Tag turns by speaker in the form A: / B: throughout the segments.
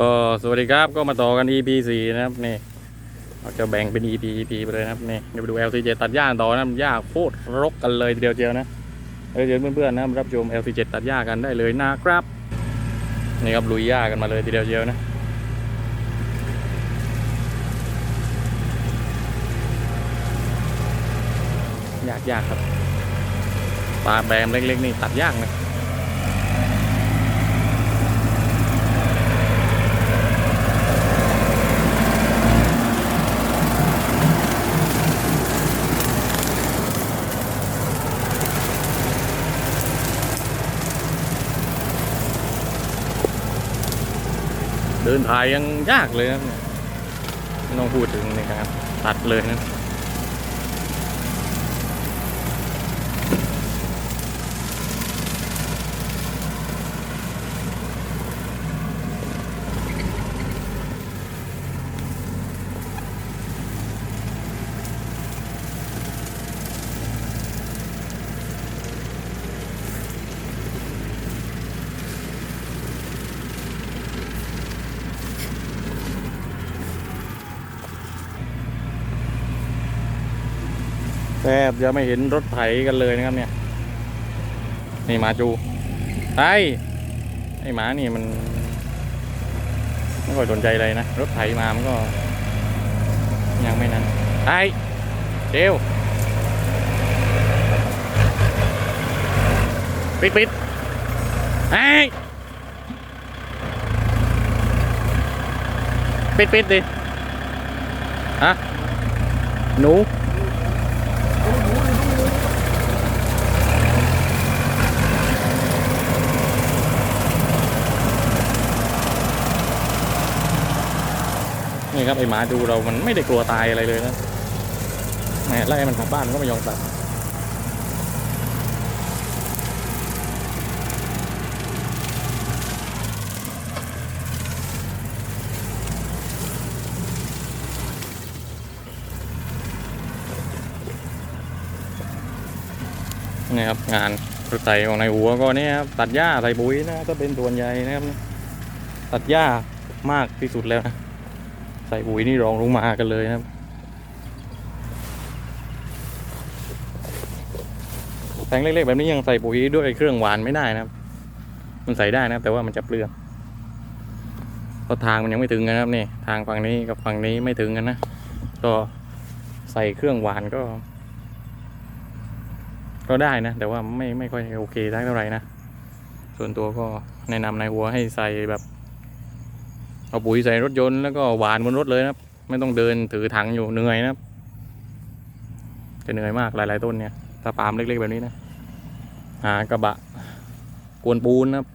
A: ก็สวัสดีครับก็มาต่อกัน EP 4นะครับนี่เราจะแบ่งเป็น EP EP ไปเลยนะครับนี่เดี๋ยวไปดู LCJ ตัดหญ้าต่อนะหญ้าโคตรรกกันเลยทีเดียวเจียวนะเดี๋ยวเพื่อนๆนะรับชม LCJ ตัดหญ้ากันได้เลยนะครับนี่ครับลุยหญ้ากันมาเลยทีเดียวเจียวนะยากยากครับปลาแบมเล็กๆนี่ตัดยากนะ นถ่ายยังยากเลยนะเนี่ยไม่ต้องพูดถึงในการตัดเลยนะ บจะไม่เห็นรถไถกันเลยนะครับเนี่ย นี่หมาจูไอ้ไอ้หมานี่มันไม่ค่อยสนใจอะไรนะ รถไถมามันก็ ยังไม่นั้นไอ้เดวปิดปิดไอ้ปิดปิดดิฮะหนู นี่ครับไอหมาดูเรามันไม่ได้กลัวตายอะไรเลยนะแหมไล่มันกลับบ้านมันก็ไม่ยอมกลับนี่ครับงานรถไถของนายหัวก็เนี่ยครับตัดหญ้าใส่ปุ๋ยนะก็เป็นส่วนใหญ่นะครับ ตัดหญ้ามากที่สุดแล้วนะ ใส่ปุ๋ยนี่รองลงมากันเลยนะครับแปลงเล็กๆแบบนี้ยังใส่ปุ๋ยด้วยเครื่องหวานไม่ได้นะครับ มันใส่ได้นะครับแต่ว่ามันจะเปลืองเพราะทางมันยังไม่ถึงกันนะครับนี่ทางฝั่งนี้กับฝั่งนี้ไม่ถึงกันนะก็ใส่เครื่องหวานก็ ก็ได้นะ แต่ว่าไม่ไม่ค่อยโอเคได้เท่าไหร่นะ ส่วนตัวก็แนะนำนายหัวให้ใส่แบบ เอาปุ๋ยใส่รถยนต์แล้วก็หวานบนรถเลยนะครับ ไม่ต้องเดินถือถังอยู่เหนื่อยนะครับ จะเหนื่อยมากหลาย ๆ ต้นเนี่ยถ้าปาล์มเล็ก ๆ แบบนี้นะ หากระบะกวนปูนนะครับ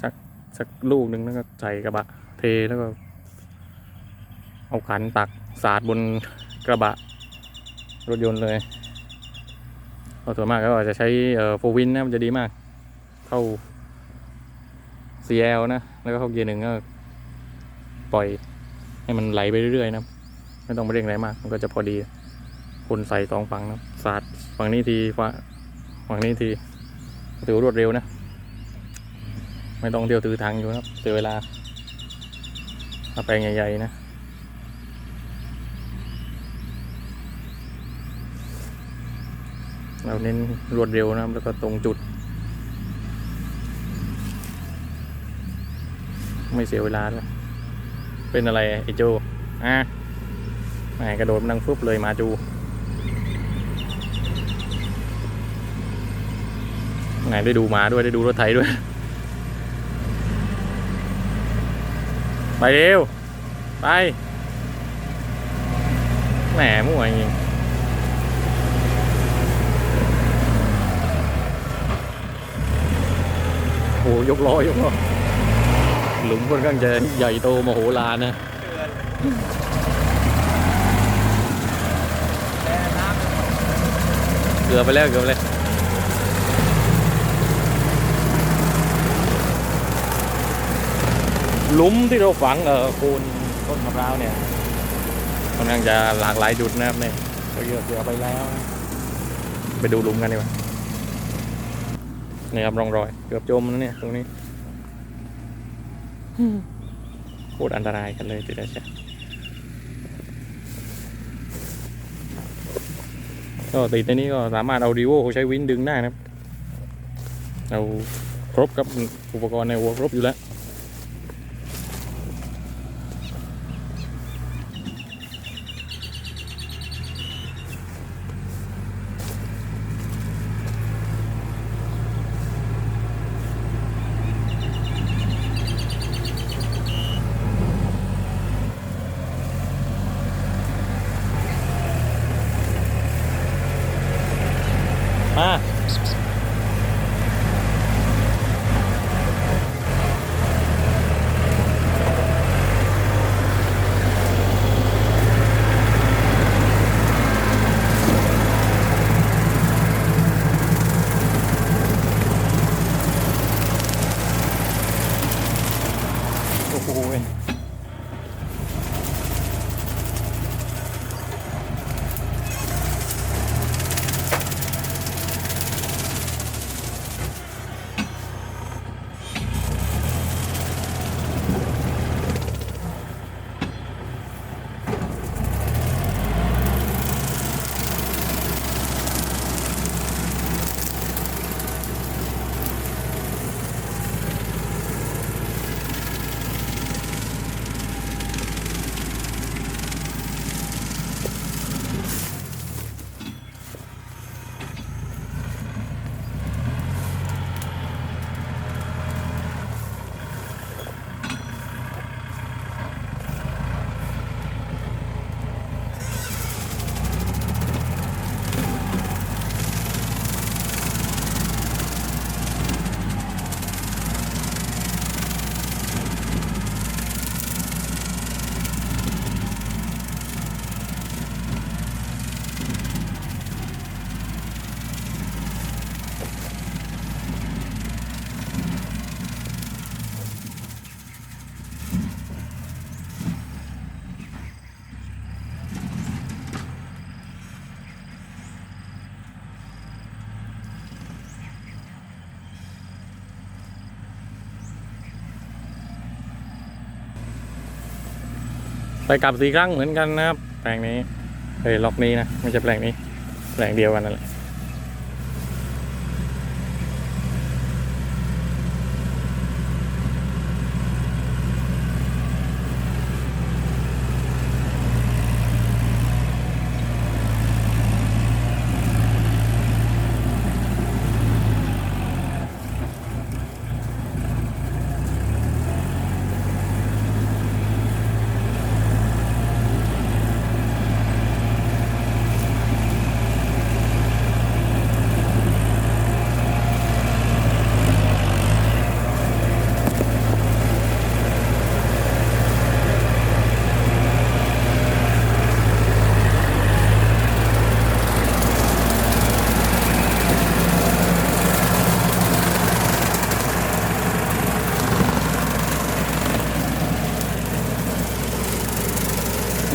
A: สักสักลูกหนึ่งแล้วก็ใส่กระบะเทแล้วก็เอาขันตักสาดบนกระบะรถยนต์เลยก็ส่วนมากก็จะใช้โฟวินนะมันจะดีมาก เข้า CL นะ แล้วก็เข้าเกียร์หนึ่งก็ปล่อยให้มันไหลไปเรื่อยๆนะ ไม่ต้องไปเร่งอะไรมาก มันก็จะพอดีคนใส่สองฝั่งนะสาดฝั่งนี้ทีฝั่งนี้ทีถือรวดเร็วนะ ไม่ต้องเที่ยวถือทางอยู่นะครับเสียเวลาถ้าแปลงใหญ่ๆนะเราเน้นรวดเร็วนะครับแล้วก็ตรงจุด ไม่เสียเวลาด้วยเป็นอะไรไอ้โจอะแหมกระโดดมันดังฟึบเลยมาจูไหนได้ดูหมาด้วยได้ดูรถไถด้วย ไปเร็ว ไปแหมมั่วจริงโอ้ยกล้อยกล้อ หลุมค่อนข้างจะใหญ่โตมโหฬารนะเกือบไปแล้วเกือบเลยหลุมที่เราฝังเออโคนต้นมะพร้าวเนี่ยค่อนข้างจะหลากหลายจุดนะครับเนี่ยก็เยอะเกือบไปแล้ว ไปดูหลุมกันดีกว่านี่ครับร่องรอย เกือบจมแล้วเนี่ยตรงนี้ โคตรอันตรายกันเลยติดแล้วใช่ก็ติดในนี้ก็สามารถเอาดีโวใช้วินดึงได้นะครับเราครบกับอุปกรณ์ในวัวครบอยู่แล้ว มา โไปกลับสี่ครั้งเหมือนกันนะครับแปลงนี้เฮ้ยล็อกนี้นะไม่ใช่แปลงนี้แปลงเดียวกันนั่นแหละ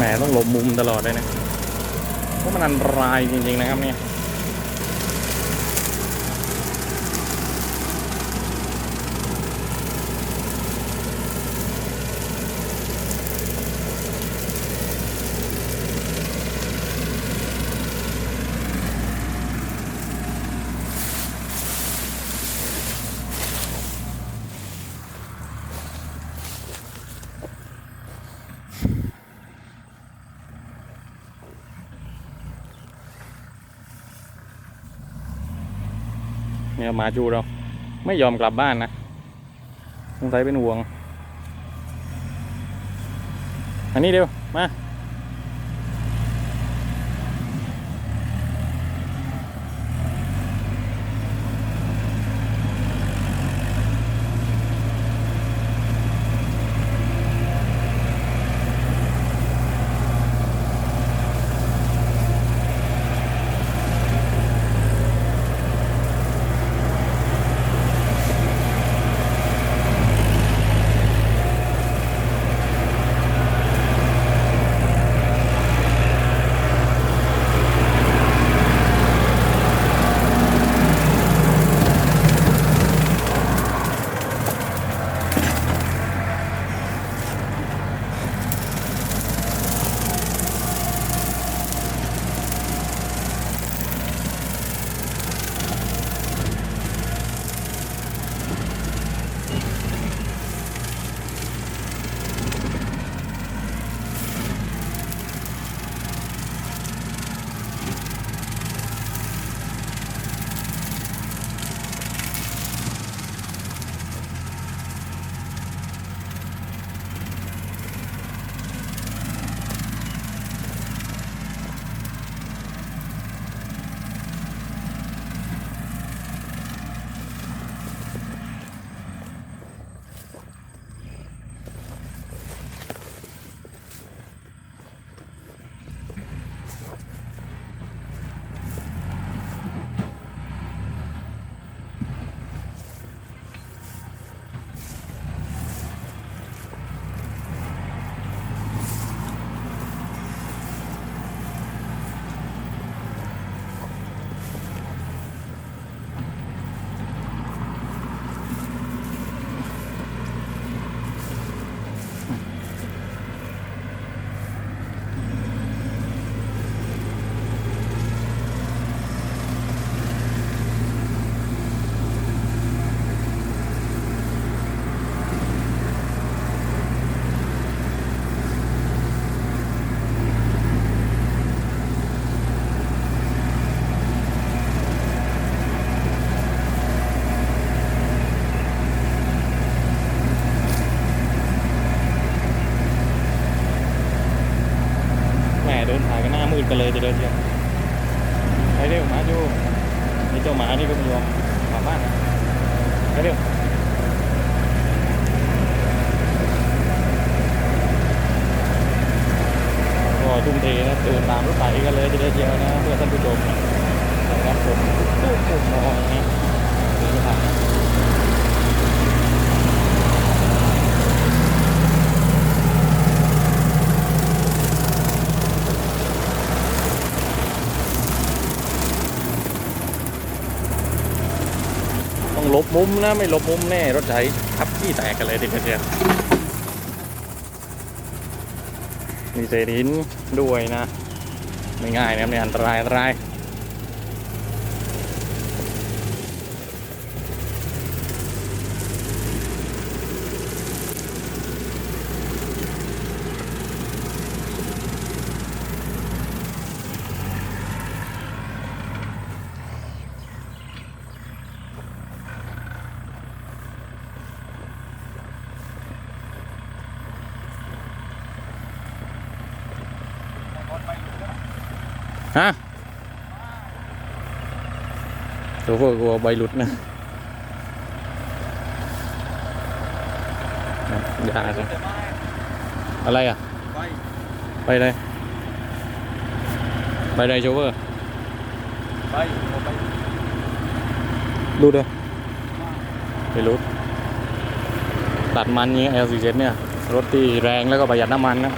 A: แหมต้องหลบมุมตลอดเลยนะเพราะมันอันตรายจริงๆนะครับเนี่ย เนี่ยหมาจูเรา ไม่ยอมกลับบ้านนะสงสัยเป็นห่วง อันนี้เดียว มา ดกันเลยทีเดียวเชียวไปเร็วหมาดูนี่เจ้าหมานี่ก็ไม่ยอมกลับบ้านนะไปเร็วก็ทุ่มเทนะเดินตามรถไถกันเลยทีเดียวเชียวนะเพื่อท่านผู้ชมนะครับผมตู้ปุ่มมองนะเดินไม่ทัน ต้องหลบ มุมนะไม่หลบมุมแน่รถไถทับที่แตกกันเลยทีเดียวมีเศษหินด้วยนะ ไม่ง่ายนะครับเนี่ยอันตรายอันตราย ฮะโซเฟอร์กลัวใบหลุดนะอย่าสิอะไรอะ
B: ไป
A: ไปเลยไปเลยโชเวอร์
B: ไปไป
A: รูดเลยไปรูดตัดมันนี้ L47 เนี่ย รถที่แรงแล้วก็ประหยัดน้ำมันนะ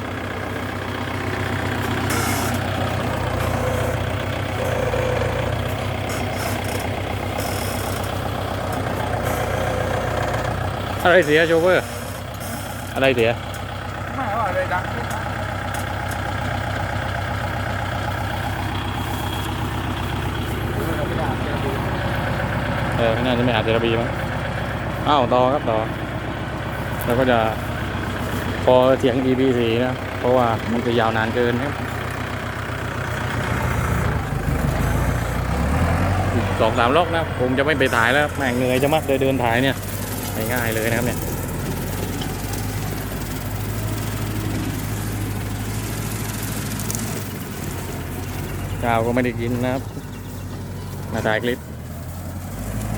A: อะไรเสียโชเฟอร์อะไรเสีย
B: ไม่ว่าอะไรดังขึ้นเราไม่ได้เจอ
A: อไม่น่าจะไม่หาเจรบีมั้งอ้าวต่อครับต่อแล้วก็จะพอเถียง EP4 นะ เพราะว่ามันจะยาวนานเกินครับสองสามรอบนะ ผมจะไม่ไปถ่ายแล้วแม่งเหนื่อยจะมากเลยเดินถ่ายเนี่ย ง่ายเลยนะครับเนี่ยข้าวก็ไม่ได้กินนะครับ มาถ่ายคลิป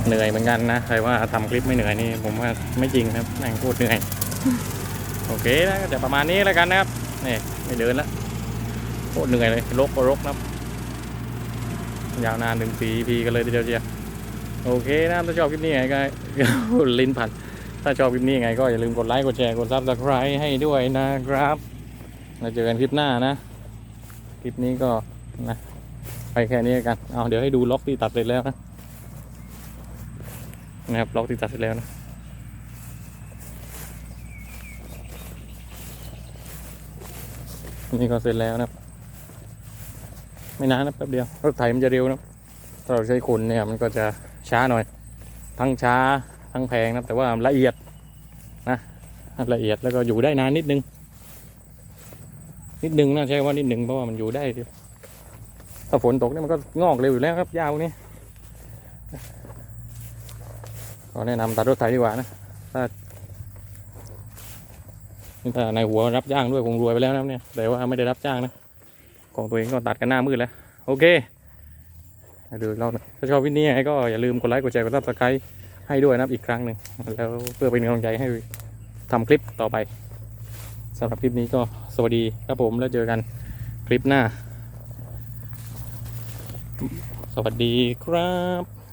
A: เหนื่อยเหมือนกันนะ ใครว่าทำคลิปไม่เหนื่อยนี่ ผมว่าไม่จริงนะครับแม่งโคตรเหนื่อย โอเคนะก็จะประมาณนี้แล้วกันนะครับ นี่ไม่เดินแล้วโคตรเหนื่อยเลยรกก็รกนะครับ ยาวนานถึงสี่พีกันเลยทีเดียวเชียว โอเคนะถ้าชอบคลิปนี้ไงก็ลิ้นผัด ถ้าชอบคลิปนี้ไงก็อย่าลืมกดไลค์กดแชร์กดซับสไครต์ให้ด้วยนะครับแล้วเจอกันคลิปหน้านะ คลิปนี้ก็นะไปแค่นี้กันเอาเดี๋ยวให้ดูล็อกที่ตัดเสร็จแล้วนะนะครับล็อกที่ตัดเสร็จแล้วนะนี่ก็เสร็จแล้วนะไม่นานนะแป๊บเดียวรถไถมันจะเร็วนะถ้าเราใช้คนเนี่ยมันก็จะ ช้าหน่อย ทั้งช้าทั้งแพงนะแต่ว่าละเอียดนะละเอียดแล้วก็อยู่ได้นานนิดนึง นิดนึงนะใช่ว่านิดนึงเพราะว่ามันอยู่ได้ถ้าฝนตกเนี่ยมันก็งอกเร็วอยู่แล้วครับยาวนี้ก็แนะนำตัดรถไถดีกว่านะถ้าถ้าในหัวรับจ้างด้วยคงรวยไปแล้วนะเนี่ยแต่ว่าไม่ได้รับจ้างนะของตัวเองก็ตัดกันหน้ามืดแล้ว โอเค ดูเรอบหนึงถ้าชอบวิดีโอนี้ก็อย่าลืมกดไลค์กดแชร์กดซับสไครต์ให้ด้วยนะครับอีกครั้งหนึ่งแล้วเพื่อเป็นกำลังใจให้ทำคลิปต่อไปสำหรับคลิปนี้ก็สวัสดีครับผมแล้วเจอกันคลิปหน้า สวัสดีครับ